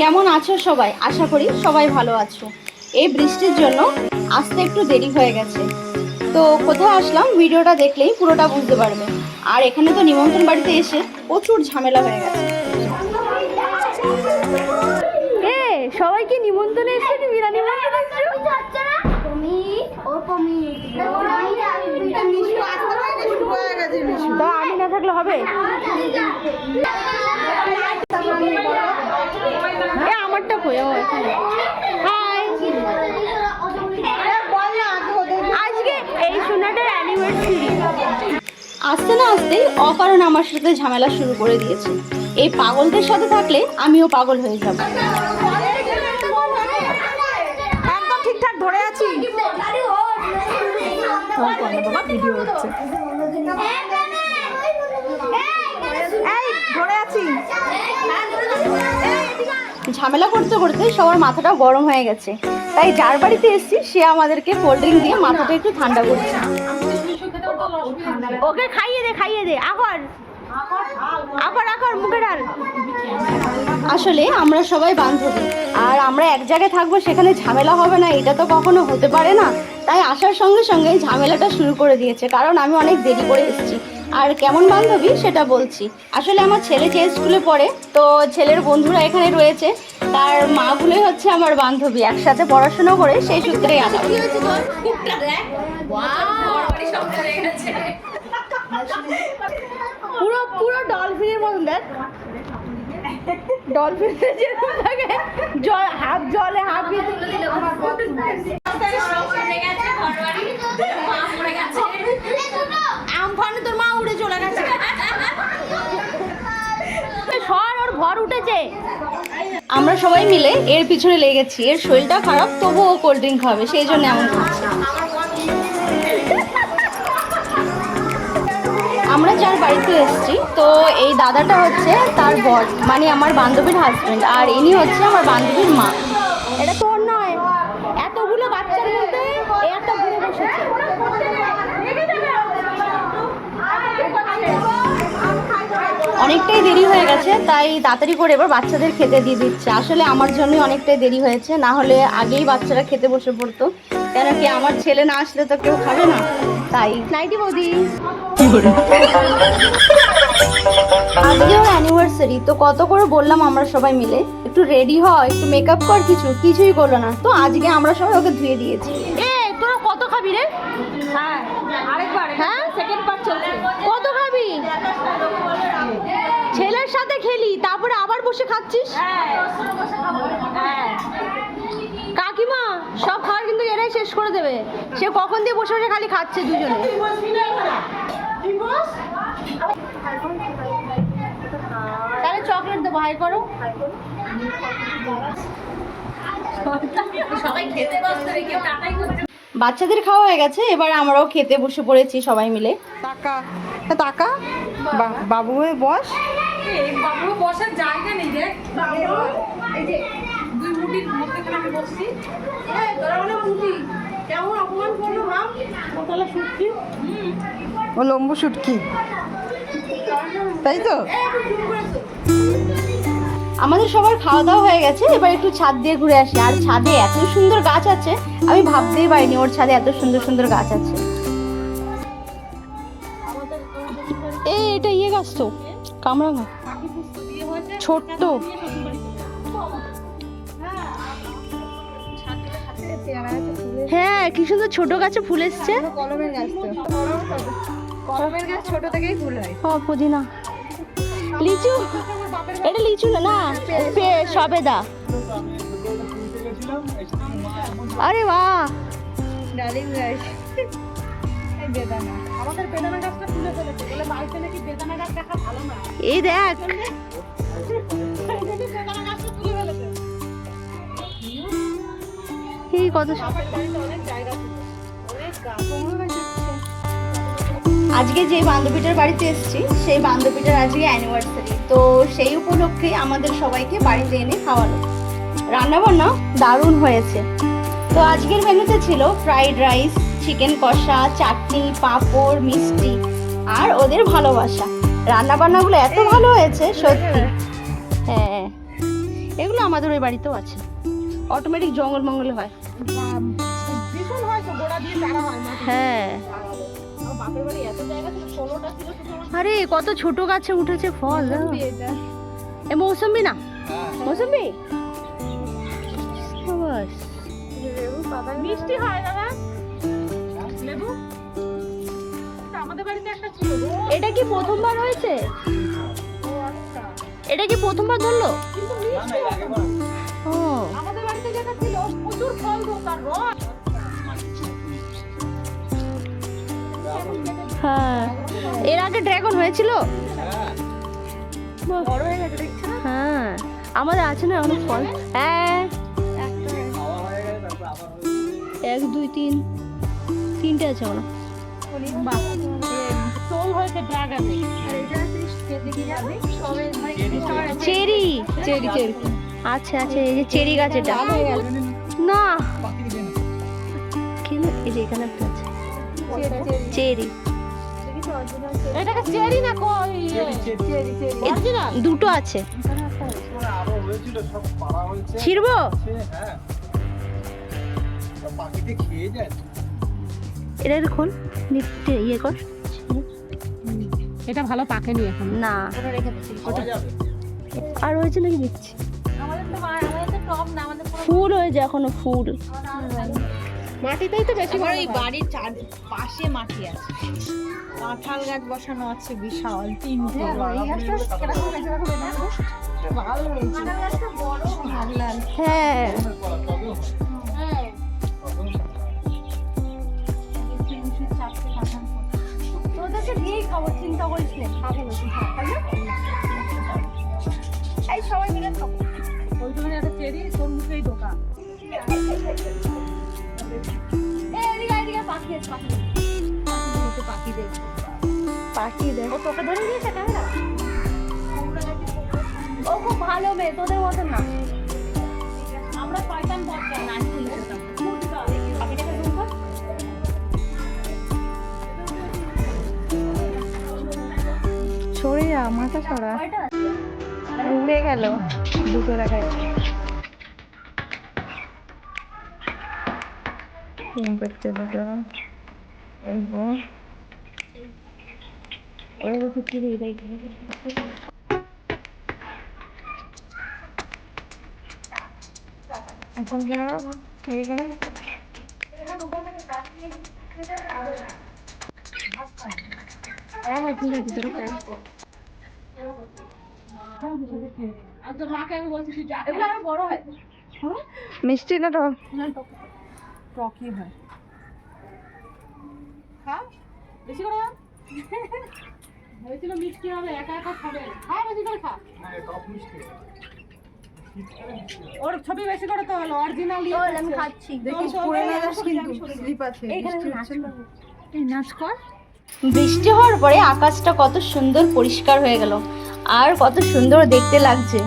কেমন আছো সবাই? আশা করি সবাই ভালো আছো। এই বৃষ্টির জন্য আসতে একটু দেরি হয়ে গেছে। তো কোথায় আসলাম? ভিডিওটা দেখলেই পুরোটা বুঝতে পারবে। আর এখানে তো নিমন্ত্রণ বাড়িতে এসে প্রচুর ঝামেলা হয়ে গেছে। এ সবাইকে নিমন্ত্রণে এসে কি বিনা নিমন্ত্রণে তো আমি না থাকলে হবে? এ আমারটা কই ও এখানে। হাই আজকে এই সোনাটার অ্যানিভার্সারি আসতে না আসতেই অকারণ আমার সাথে ঝামেলা শুরু করে দিয়েছে। এই পাগলদের সাথে থাকলে আমিও পাগল হয়ে যাব। একদম ঠিকঠাক ধরে আছি। বাবা ভিডিও হচ্ছে। ঝামেলা করতে করতে সবার মাথাটা গরম হয়ে গেছে। তাই যার বাড়িতে এসেছি সে আমাদেরকে কোল্ড ড্রিঙ্ক দিয়ে মাথাটা একটু ঠান্ডা করছে। ওকে খাইয়ে দে খাইয়ে দে। আবার আবার আবার মুখে ডাল আসলে আমরা সবাই বান্ধবী আর আমরা এক জায়গায় থাকব সেখানে ঝামেলা হবে না এটা তো কখনো হতে পারে না। তাই আসার সঙ্গে সঙ্গে ঝামেলাটা শুরু করে দিয়েছে কারণ আমি অনেক দেরি করে এসেছি। আর কেমন বান্ধবী সেটা বলছি। আসলে আমার ছেলে যে স্কুলে পড়ে তো ছেলের বন্ধুরা এখানে রয়েছে। তার মাগুলোই হচ্ছে আমার বান্ধবী একসাথে পড়াশোনা করে সেই সূত্রেই আলাপ পুরো পুরো ডলফিনের মতন দেখ। ডলফিনের যেরকম থাকে জল হাফ জলে আমফানে তোর মা উড়ে চলে গেছে সর ওর ভর উঠেছে আমরা সবাই মিলে এর পিছনে লেগেছি। এর শরীরটা খারাপ, তবুও কোল্ড ড্রিঙ্ক খাবে, সেই জন্য এমন আমরা যার বাড়িতে এসেছি, তো এই দাদাটা হচ্ছে তার বর মানে আমার বান্ধবীর হাজব্যান্ড আর ইনি হচ্ছে আমার বান্ধবীর মা। অনেকটাই দেরি হয়ে গেছে তাই তাড়াতাড়ি করে এবার বাচ্চাদের খেতে দিয়ে দিচ্ছে। আসলে আমার জন্যই অনেকটাই দেরি হয়েছে না হলে আগেই বাচ্চারা খেতে বসে পড়তো। কেন কি আমার ছেলে না আসলে তো কেউ খাবে না তাই। নাইটি বৌদি। আজকে ওর অ্যানিভার্সারি তো কত করে বললাম আমরা সবাই মিলে? একটু রেডি হ একটু মেকআপ কর কিছু কিছুই করল না। তো আজকে আমরা সবাই ওকে ধুয়ে দিয়েছি। এ তোরা কত খাবি রে হ্যাঁ আরেকবার হ্যাঁ সেকেন্ড পার্ট চলছে কত খাবি ছেলের সাথে খেলি তারপরে আবার বসে খাচ্ছিস? হ্যাঁ হ্যাঁ কাকিমা সব খাবার কিন্তু এরাই শেষ করে দেবে। সে কখন দিয়ে বসে বসে খালি খাচ্ছে দুজনে। তাহলে চকলেট দেবো হাই করো। সবাই খেতে বসতে বাচ্চাদের খাওয়া হয়ে গেছে এবার আমরাও খেতে বসে পড়েছি সবাই মিলে। টাকা। টাকা? বাবু হয়ে বস। বাবু বসার জায়গা নেই রে। এই যে দুই মুঠির মধ্যে আমি বসছি। তোরা মানে মুঠি। কেমন অপমান করল ভাব কতলা শুটকি ও লম্বু শুটকি তাই তো? আমাদের সবার খাওয়া দাওয়া হয়ে গেছে এবার একটু ছাদ দিয়ে ঘুরে আসি। আর ছাদে এত সুন্দর গাছ আছে আমি ভাবতেই পারিনি ওর ছাদে এত সুন্দর সুন্দর গাছ আছে। কামরাঙা? ছোট্ট। হ্যাঁ কি সুন্দর ছোট গাছে ফুল এসছে। কলমের গাছ ছোট থেকেই ফুল হয়, পুদিনা। লিচু? এটা লিচু না না সবেদা। আরে বাহ। ডালিম গাছ বেদানা। আমাদের বেদানা গাছটা তুলে ফেলেছে। বলে বাড়িতে নাকি বেদানা গাছ দেখা ভালো না। এই দেখ। বেদানা গাছটা তুলে ফেলেছে। এই কত সু- বাপের বাড়িতে অনেক জায়গা ছিল। অনেক গাছ। কুমড়ো গাছ হচ্ছে আজকে যে বান্ধবীটার বাড়িতে এসেছি সেই বান্ধবীটার আজকে অ্যানিভার্সারি তো সেই উপলক্ষে আমাদের সবাইকে বাড়িতে এনে খাওয়ালো। রান্নাবান্না দারুণ হয়েছে। তো আজকের মেনুতে ছিল ফ্রাইড রাইস চিকেন কষা চাটনি পাঁপড় মিষ্টি আর ওদের ভালোবাসা। রান্নাবান্নাগুলো এত ভালো হয়েছে সত্যি। হ্যাঁ এগুলো আমাদের ওই বাড়িতেও আছে। অটোমেটিক জঙ্গল মঙ্গল হয়। হয়। হয় হ্যাঁ আরে কত ছোট গাছে উঠেছে ফল মৌসুমী এ মৌসুম্বি না? মৌসুম্বি? সাবাস। মিষ্টি হয় দাদা লেবু? এটা আমাদের বাড়িতে একটা ছিল এটা কি প্রথমবার হয়েছে? আচ্ছা। এটা কি প্রথমবার ধরলো। ও। আমাদের বাড়িতে যেটা ছিল প্রচুর ফল হ্যাঁ। এর আগে ড্রাগন হয়েছিল? হয়ে হ্যাঁ। আমাদের আছে না অনেক ফল। হ্যাঁ। এক দুই তিন। তিনটে আছে সবে চেরি চেরি। চেরি আচ্ছা আচ্ছা এই যে চেরি গাছ এটা। না। কেন এই যে এখানে একটা আছে। চেরি। দুটো আছে। ছিড়বো? হ্যাঁ। খেয়ে যায় এটা দেখুন নিতে ইয়ে কর। এটা ভালো পাকেনি এখন। না। আর হয়েছে নাকি দেখছি আমাদের তো আমাদের তো টপ না আমাদের ফুল হয়েছে এখনও ফুল। মাটিতেই তো বেশি আমার বড় ওই হয়। বাড়ির চার পাশে মাটি আছে। কাঁঠাল গাছ বসানো আছে বিশাল। তিনটে। হ্যাঁ। তোদেরকে দিয়েই খাব চিন্তা করিস না খাব এই সবাই মিলে খাব। ওইখানে একটা চেরি তোর মুখেই দোকান এদিকে এদিকে পাখি আছে পাখি পাখি দেখ। পাখি দেখ। তোকে ধরে ক্যামেরা? ও খুব ভালো মেয়ে তোদের মতন না। আমরা বচ্চা না। সরে যা মাথা সরা? উড়ে গেল। দুটো দেখায় তিন করতে দুটো? এখন কেন মিষ্টি না টক টকই হয় ওর ছবি বেশি করে তো হলো অরিজিনাল খাচ্ছি পড়ে না না। নাচ কর বৃষ্টি হওয়ার পরে আকাশটা কত সুন্দর পরিষ্কার হয়ে গেল। আর কত সুন্দর দেখতে লাগছে।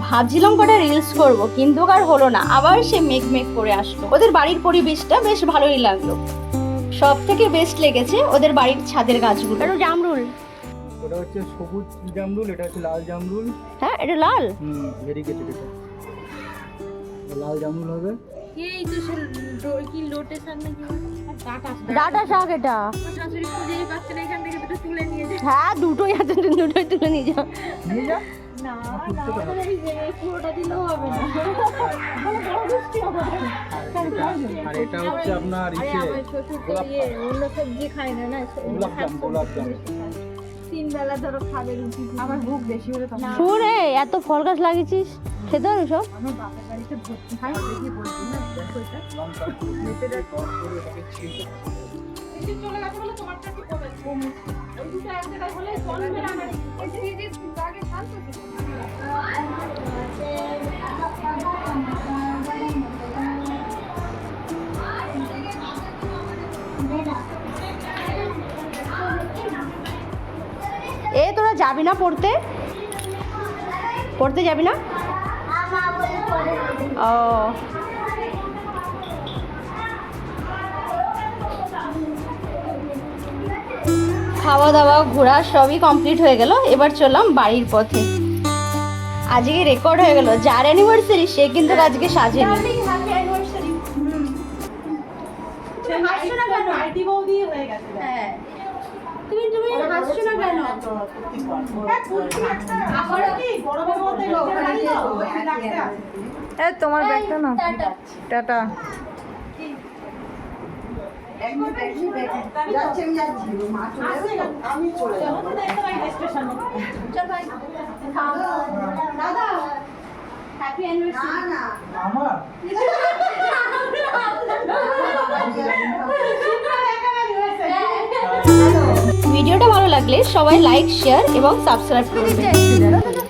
ভাবছিলাম কটা রিলস করব কিন্তু আর হলো না। আবার সে মেঘ মেঘ করে আসলো। ওদের বাড়ির পরিবেশটা বেশ ভালোই লাগল। সব থেকে বেস্ট লেগেছে ওদের বাড়ির ছাদের গাছগুলো। আর জামরুল। ওটা হচ্ছে সবুজ জামরুল এটা হচ্ছে লাল জামরুল। হ্যাঁ এটা লাল। হুম ভেরিকেটেড এটা। লাল জামরুল হবে। এই তো সে কি লোটেশন নাকি ডাটা ডাটা শাক এটা। শাশুড়ি খুঁজেই পাচ্ছে না এখান থেকে দুটো তুলে নিয়ে যায়। হ্যাঁ দুটোই আছে দুটোই তুলে নিয়ে যাও। নিয়ে যা। না না আমাদের এই যে পুরোটা দিলেও হবে না। আর এটা হচ্ছে আপনার ইসে গোলাপ ইয়ে অন্য সবজি খায় না না গোলাপ জাম গোলাপ জাম। তিন বেলা ধরো খাবে রুটি আমার ভুক বেশি হলে তখন শোন রে এত ফল গাছ লাগিয়েছিস। খেতে হবে সব এ তোরা যাবি না পড়তে? পড়তে যাবি না? ও। খাওয়া দাওয়া ঘোরা সবই কমপ্লিট হয়ে গেল। এবার চললাম বাড়ির পথে। আজকে রেকর্ড হয়ে গেল। যার অ্যানিভার্সারি সে কিন্তু আজকে সাজেনি। তোমার ব্যাগটা না টাটা। দাদা। হ্যাপি না না। আমার? ভিডিওটা ভালো লাগলে সবাই লাইক শেয়ার এবং সাবস্ক্রাইব করে